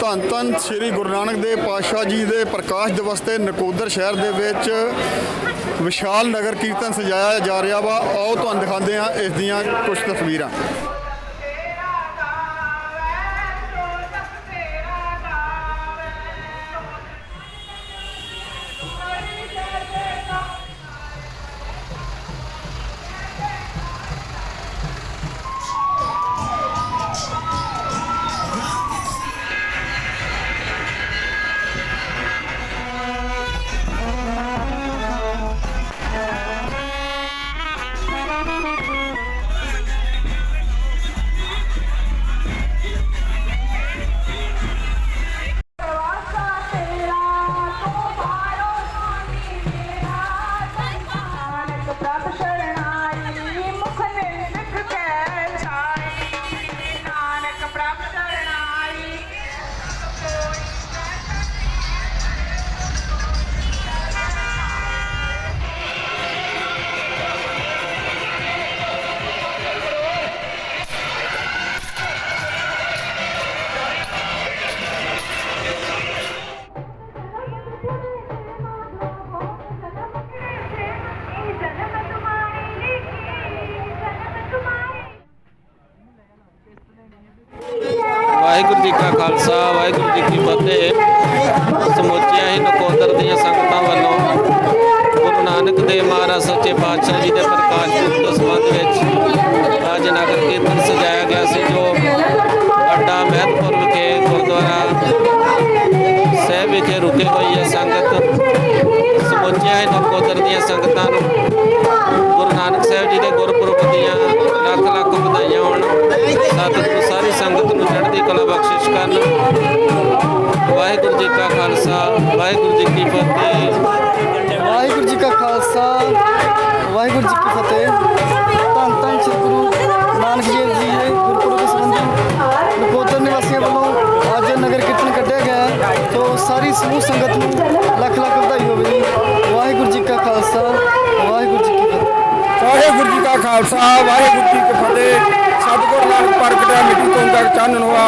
ਧੰਨ ਧੰਨ ਸ੍ਰੀ ਗੁਰੂ ਨਾਨਕ ਦੇਵ ਪਾਤਸ਼ਾਹ ਜੀ ਦੇ ਪ੍ਰਕਾਸ਼ ਦਿਵਸ ਤੇ ਨਕੋਦਰ ਸ਼ਹਿਰ ਦੇ ਵਿੱਚ ਵਿਸ਼ਾਲ ਨਗਰ ਕੀਰਤਨ ਸਜਾਇਆ ਜਾ ਰਿਹਾ ਵਾ। ਆਓ ਤੁਹਾਨੂੰ ਦਿਖਾਉਂਦੇ ਆ ਇਸ ਦੀਆਂ ਕੁਝ ਤਸਵੀਰਾਂ। ਵਾਹਿਗੁਰੂ ਜੀ ਕਾ ਖਾਲਸਾ, ਵਾਹਿਗੁਰੂ ਜੀ ਕੀ ਫਤਿਹ। ਸਮੁੱਚੀਆਂ ਹੀ ਨਕੋਦਰ ਦੀਆਂ ਸੰਗਤਾਂ ਵੱਲੋਂ ਗੁਰੂ ਨਾਨਕ ਦੇਵ ਮਹਾਰਾਜ ਸੱਚੇ ਪਾਤਸ਼ਾਹ ਜੀ ਦੇ ਪ੍ਰਕਾਸ਼ ਪੁਰਬ ਦੇ ਸੰਬੰਧ ਵਿੱਚ ਅੱਜ ਨਗਰ ਕੀਰਤਨ ਸਜਾਇਆ ਗਿਆ ਸੀ, ਜੋ ਅੱਡਾ ਮਹਿਤਪੁਰ ਵਿਖੇ ਗੁਰਦੁਆਰਾ ਸਾਹਿਬ ਵਿਖੇ ਰੁਕੇ ਹੋਈ ਹੈ ਸੰਗਤ। ਸਮੁੱਚੀਆਂ ਹੀ ਨਕੋਦਰ ਦੀਆਂ ਸੰਗਤਾਂ ਨੂੰ ਗੁਰੂ ਨਾਨਕ ਸਾਹਿਬ ਜੀ ਦੇ ਗੁਰਪੁਰਬ ਦੀਆਂ ਕਰਨ। ਵਾਹਿਗੁਰੂ ਜੀ ਕਾ ਖਾਲਸਾ ਵਾਹਿਗੁਰੂ ਜੀ ਕੀ ਫਤਿਹ। ਵਾਹਿਗੁਰੂ ਜੀ ਕਾ ਖਾਲਸਾ ਵਾਹਿਗੁਰੂ ਜੀ ਕੀ ਫਤਿਹ। ਧੰਨ ਧੰਨ ਸ੍ਰੀ ਗੁਰੂ ਨਾਨਕ ਦੇਵ ਜੀ ਦੇ ਗੁਰਪੁਰਬ ਦੇ ਸੰਬੰਧੀ ਨਕੋਦਰ ਨਿਵਾਸੀਆਂ ਵੱਲੋਂ ਅੱਜ ਨਗਰ ਕੀਰਤਨ ਕੱਢਿਆ ਗਿਆ ਹੈ। ਤੋ ਸਾਰੀ ਸਮੂਹ ਸੰਗਤ ਨੂੰ ਲੱਖ ਲੱਖ ਵਧਾਈ ਹੋਵੇ ਜੀ। ਵਾਹਿਗੁਰੂ ਜੀ ਕਾ ਖਾਲਸਾ ਵਾਹਿਗੁਰੂ ਜੀ ਕੀ ਫਤਿਹ। ਵਾਹਿਗੁਰੂ ਜੀ ਕਾ ਖਾਲਸਾ ਵਾਹਿਗੁਰੂ ਜੀ ਕੀ ਫਤਿਹ। ਸਤਿਗੁਰ ਨਾਨਕ ਪ੍ਰਗਟਿਆ ਮਿੱਟੀ ਤੋਂ ਤੱਕ ਚਾਨਣ ਹੋਆ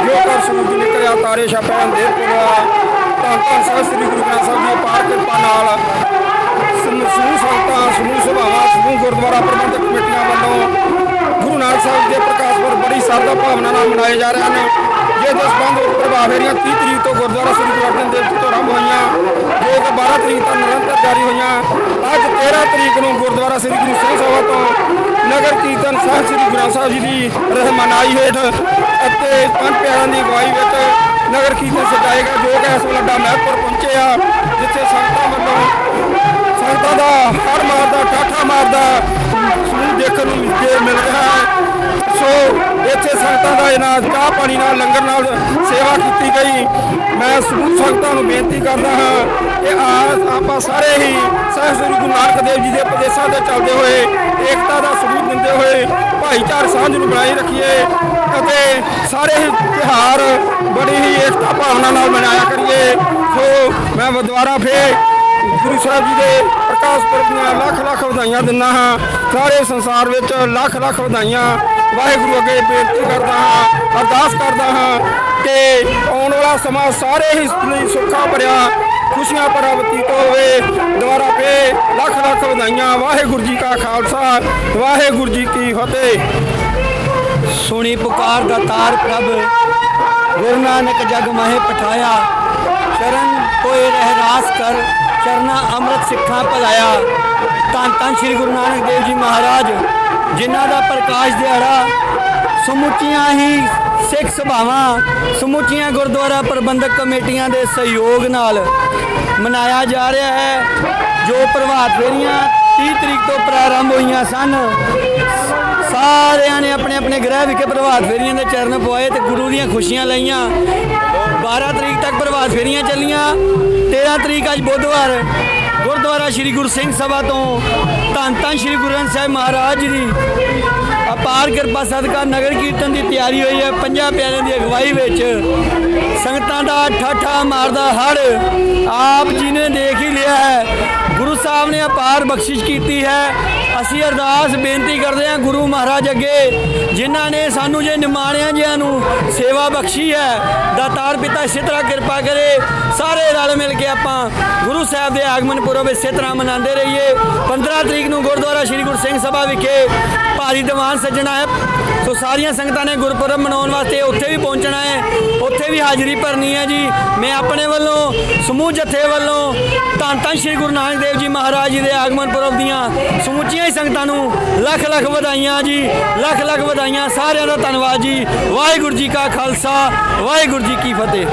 ਜੋ ਕਰ ਸੂਰਜ ਨਿਕਲਿਆ ਤਾਰੇ ਛਾਪਿਆ ਅੰਧੇਰ ਪੁਰਿਆ ਧੰਨ ਸਾਹਿਬ ਸ੍ਰੀ ਗੁਰੂ ਗ੍ਰੰਥ ਸਾਹਿਬ ਜੀ ਪਾਰ ਕਿਰਪਾ ਨਾਲ ਸਮੂਹ ਸਮੂਹ ਸੰਗਤਾਂ, ਸਮੂਹ ਸਭਾਵਾਂ, ਸਮੂਹ ਗੁਰਦੁਆਰਾ ਪ੍ਰਬੰਧਕ ਕਮੇਟੀਆਂ ਵੱਲੋਂ ਗੁਰੂ ਨਾਨਕ ਸਾਹਿਬ ਦੇ ਪ੍ਰਕਾਸ਼ ਪੁਰਬ ਬੜੀ ਸਰਦਾ ਭਾਵਨਾ ਨਾਲ ਮਨਾਏ ਜਾ ਰਹੇ ਹਨ। ਜਿਸ ਦੇ ਸੰਬੰਧ ਪ੍ਰਭਾਵ ਫੇਰੀਆਂ 30 ਤਰੀਕ ਤੋਂ ਗੁਰਦੁਆਰਾ ਸ੍ਰੀ ਗੁਰੂ ਅਰਜਨ ਦੇਵ ਜੀ ਤੋਂ ਆਰੰਭ ਹੋਈਆਂ, ਜੋ ਕਿ 12 ਤਰੀਕ ਤੱਕ ਨਿਰੰਤਰ ਜਾਰੀ ਹੋਈਆਂ, ਅੱਜ 13 ਤਰੀਕ ਨੂੰ ਗੁਰਦੁਆਰਾ ਸ੍ਰੀ ਗੁਰੂ ਸਿੰਘ ਸਭਾ ਤੋਂ ਨਗਰ ਕੀਰਤਨ ਸਾਹਿਬ ਸ੍ਰੀ ਗੁਰੂ ਗ੍ਰੰਥ ਸਾਹਿਬ ਜੀ ਦੀ ਰਹਿਮਨਾਈ ਹੇਠ ਅਤੇ ਪੰਜ ਪਿਆਰਿਆਂ ਦੀ ਅਗਵਾਈ ਵਿੱਚ ਨਗਰ ਕੀਰਤਨ ਸਜਾਏਗਾ, ਜੋ ਕਿ ਇਸ ਵੇਲੇ ਅੱਡਾ ਮਹਿਤਪੁਰ ਪਹੁੰਚੇ ਆ, ਜਿੱਥੇ ਸੰਗਤਾਂ ਵੱਲੋਂ ਸੰਗਤਾਂ ਦਾ ਹਰ ਮਾਰਦਾ, ਠਾਠਾ ਮਾਰਦਾ ਸਮੂਹ ਦੇਖਣ ਨੂੰ ਮਿਲ ਮਿਲ ਰਿਹਾ ਹੈ। ਸੋ ਇੱਥੇ ਸੰਗਤਾਂ ਦਾ ਇਹਨਾਂ ਚਾਹ ਪਾਣੀ ਨਾਲ, ਲੰਗਰ ਨਾਲ ਸੇਵਾ ਕੀਤੀ ਗਈ। ਮੈਂ ਸਮੂਹ ਸੰਗਤਾਂ ਨੂੰ ਬੇਨਤੀ ਕਰਦਾ ਹਾਂ ਕਿ ਆ ਆਪਾਂ ਸਾਰੇ ਹੀ ਸਹਿਬ ਸ੍ਰੀ ਗੁਰੂ ਨਾਨਕ ਦੇਵ ਜੀ ਦੇ ਉਪਦੇਸ਼ਾਂ ਤੇ ਚੱਲਦੇ ਹੋਏ, ਏਕਤਾ ਦਾ ਸਬੂਤ ਦਿੰਦੇ ਹੋਏ ਭਾਈਚਾਰ ਸਾਂਝ ਨੂੰ ਬਣਾਈ ਰੱਖੀਏ ਅਤੇ ਸਾਰੇ ਹੀ ਤਿਉਹਾਰ ਬੜੀ ਹੀ ਏਕਤਾ ਭਾਵਨਾ ਨਾਲ ਮਨਾਇਆ ਕਰੀਏ। ਸੋ ਮੈਂ ਦੁਬਾਰਾ ਫੇਰ ਗੁਰੂ ਸਾਹਿਬ ਜੀ ਦੇ ਪ੍ਰਕਾਸ਼ ਪੁਰਬ ਦੀਆਂ ਲੱਖ ਲੱਖ ਵਧਾਈਆਂ ਦਿੰਦਾ ਹਾਂ। ਸਾਰੇ ਸੰਸਾਰ ਵਿੱਚ ਲੱਖ ਲੱਖ ਵਧਾਈਆਂ ਵਾਹਿਗੁਰੂ ਅੱਗੇ ਬੇਨਤੀ ਕਰਦਾ ਹਾਂ, ਅਰਦਾਸ ਕਰਦਾ ਹਾਂ ਕਿ ਆਉਣ ਵਾਲਾ ਸਮਾਂ ਸਾਰੇ ਹੀ ਲਈ ਸੁੱਖਾ ਭਰਿਆ ਖੁਸ਼ੀਆਂ ਭਰਾ ਬਤੀਤ ਹੋਵੇ ਦੁਬਾਰਾ ਫੇ ਲੱਖ ਲੱਖ ਵਧਾਈਆਂ। ਵਾਹਿਗੁਰੂ ਜੀ ਕਾ ਖਾਲਸਾ, ਵਾਹਿਗੁਰੂ ਜੀ ਕੀ ਫਤਿਹ। ਸੁਣੀ ਪੁਕਾਰ ਦਾ ਤਾਰ ਪ੍ਰਭ, ਗੁਰੂ ਨਾਨਕ ਜਗ ਮਹਿ ਪਠਾਇਆ। ਚਰਨ ਕੋਏ ਰਹਿ ਰਾਸ ਕਰ, ਚਰਨਾ ਅੰਮ੍ਰਿਤ ਸਿੱਖਾਂ ਭਲਾਇਆ ਧੰਨ ਧੰਨ ਸ੍ਰੀ ਗੁਰੂ ਨਾਨਕ ਦੇਵ ਜੀ ਮਹਾਰਾਜ, ਜਿਨ੍ਹਾਂ ਦਾ ਪ੍ਰਕਾਸ਼ ਦਿਹਾੜਾ ਸਮੁੱਚੀਆਂ ਹੀ ਸਿੱਖ ਸਭਾਵਾਂ, ਸਮੁੱਚੀਆਂ ਗੁਰਦੁਆਰਾ ਪ੍ਰਬੰਧਕ ਕਮੇਟੀਆਂ ਦੇ ਸਹਿਯੋਗ ਨਾਲ ਮਨਾਇਆ ਜਾ ਰਿਹਾ ਹੈ, ਜੋ ਪ੍ਰਭਾਤ ਫੇਰੀਆਂ 30 ਤਰੀਕ ਤੋਂ ਪ੍ਰਾਰੰਭ ਹੋਈਆਂ ਸਨ। ਸਾਰਿਆਂ ਨੇ ਆਪਣੇ ਆਪਣੇ ਗ੍ਰਹਿ ਵਿਖੇ ਪ੍ਰਭਾਤ ਫੇਰੀਆਂ ਦੇ ਚਰਨ ਪਵਾਏ ਤੇ ਗੁਰੂ ਦੀਆਂ ਖੁਸ਼ੀਆਂ ਲਈਆਂ। 12 ਤਰੀਕ ਤੱਕ ਪ੍ਰਭਾਤ ਫੇਰੀਆਂ ਚੱਲੀਆਂ 13 ਤਰੀਕ ਅੱਜ ਬੁੱਧਵਾਰ। ਗੁਰਦੁਆਰਾ ਸ੍ਰੀ ਗੁਰੂ ਸਿੰਘ ਸਭਾ ਤੋਂ ਧੰਨ ਧੰਨ ਸ੍ਰੀ ਗੁਰੂ ਗ੍ਰੰਥ ਸਾਹਿਬ ਮਹਾਰਾਜ ਜੀ ਦੀ ਅਪਾਰ ਕਿਰਪਾ ਸਦਕਾ ਨਗਰ ਕੀਰਤਨ ਦੀ ਤਿਆਰੀ ਹੋਈ ਹੈ। ਪੰਜਾਂ ਪਿਆਰਿਆਂ ਦੀ ਅਗਵਾਈ ਵਿੱਚ ਸੰਗਤਾਂ ਦਾ ਠਾਠਾ ਮਾਰਦਾ ਹੜ ਆਪ ਜੀ ਨੇ ਦੇਖ ਹੀ ਲਿਆ ਹੈ। ਗੁਰੂ ਸਾਹਿਬ ਨੇ ਅਪਾਰ ਬਖਸ਼ਿਸ਼ ਕੀਤੀ ਹੈ। ਅਸੀਂ ਅਰਦਾਸ ਬੇਨਤੀ ਕਰਦੇ ਹਾਂ ਗੁਰੂ ਮਹਾਰਾਜ ਅੱਗੇ, ਜਿਨ੍ਹਾਂ ਨੇ ਸਾਨੂੰ ਜੇ ਨਿਮਾਣਿਆਂ ਜਿਆਂ ਨੂੰ ਸੇਵਾ ਬਖਸ਼ੀ ਹੈ, ਦਾਤਾਰ ਪਿਤਾ ਇਸੇ ਤਰ੍ਹਾਂ ਕਿਰਪਾ ਕਰੇ, ਸਾਰੇ ਰਲ ਮਿਲ ਕੇ ਆਪਾਂ ਗੁਰੂ ਸਾਹਿਬ ਦੇ ਆਗਮਨ ਪੁਰਬ ਇਸੇ ਤਰ੍ਹਾਂ ਮਨਾਉਂਦੇ ਰਹੀਏ। 15 ਤਰੀਕ ਨੂੰ ਗੁਰਦੁਆਰਾ ਸ੍ਰੀ ਗੁਰੂ ਸਿੰਘ ਸਭਾ ਵਿਖੇ ਭਾਰੀ ਦੀਵਾਨ ਸੱਜਣਾ ਹੈ। ਸੋ ਸਾਰੀਆਂ ਸੰਗਤਾਂ ਨੇ ਗੁਰਪੁਰਬ ਮਨਾਉਣ ਵਾਸਤੇ ਉੱਥੇ ਵੀ ਪਹੁੰਚਣਾ ਹੈ, ਉੱਥੇ ਵੀ ਹਾਜ਼ਰੀ ਭਰਨੀ ਹੈ ਜੀ। ਮੈਂ ਆਪਣੇ ਵੱਲੋਂ, ਸਮੂਹ ਜਥੇ ਵੱਲੋਂ ਧੰਨ ਧੰਨ ਸ੍ਰੀ ਗੁਰੂ ਨਾਨਕ ਦੇਵ ਜੀ ਮਹਾਰਾਜ ਜੀ ਦੇ ਆਗਮਨ ਪੁਰਬ ਦੀਆਂ ਸਮੁੱਚੀ ਸਮੁੱਚੀਆਂ ਹੀ ਸੰਗਤਾਂ ਨੂੰ ਲੱਖ ਲੱਖ ਵਧਾਈਆਂ ਜੀ, ਲੱਖ ਲੱਖ ਵਧਾਈਆਂ ਸਾਰਿਆਂ ਦਾ ਧੰਨਵਾਦ ਜੀ। ਵਾਹਿਗੁਰੂ ਜੀ ਕਾ ਖਾਲਸਾ, ਵਾਹਿਗੁਰੂ ਜੀ ਕੀ ਫਤਿਹ।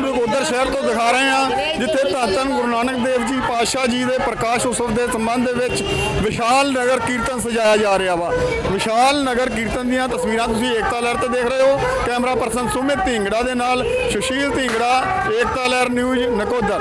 ਨਕੋਦਰ ਸ਼ਹਿਰ ਤੋਂ ਦਿਖਾ ਰਹੇ ਹਾਂ, ਜਿੱਥੇ ਧੰਨ ਧੰਨ ਗੁਰੂ ਨਾਨਕ ਦੇਵ ਜੀ ਪਾਤਸ਼ਾਹ ਜੀ ਦੇ ਪ੍ਰਕਾਸ਼ ਉਤਸਵ ਦੇ ਸੰਬੰਧ ਦੇ ਵਿੱਚ ਵਿਸ਼ਾਲ ਨਗਰ ਕੀਰਤਨ ਸਜਾਇਆ ਜਾ ਰਿਹਾ ਵਾ। ਵਿਸ਼ਾਲ ਨਗਰ ਕੀਰਤਨ ਦੀਆਂ ਤਸਵੀਰਾਂ ਤੁਸੀਂ ਏਕਤਾ ਲਹਿਰ ਤੇ ਦੇਖ ਰਹੇ ਹੋ। ਕੈਮਰਾ ਪਰਸਨ ਸੁਮਿਤ ਢਿੰਗੜਾ ਦੇ ਨਾਲ ਸੁਸ਼ੀਲ ਢਿੰਗੜਾ, ਏਕਤਾ ਲਹਿਰ ਨਿਊਜ਼ ਨਕੋਦਰ।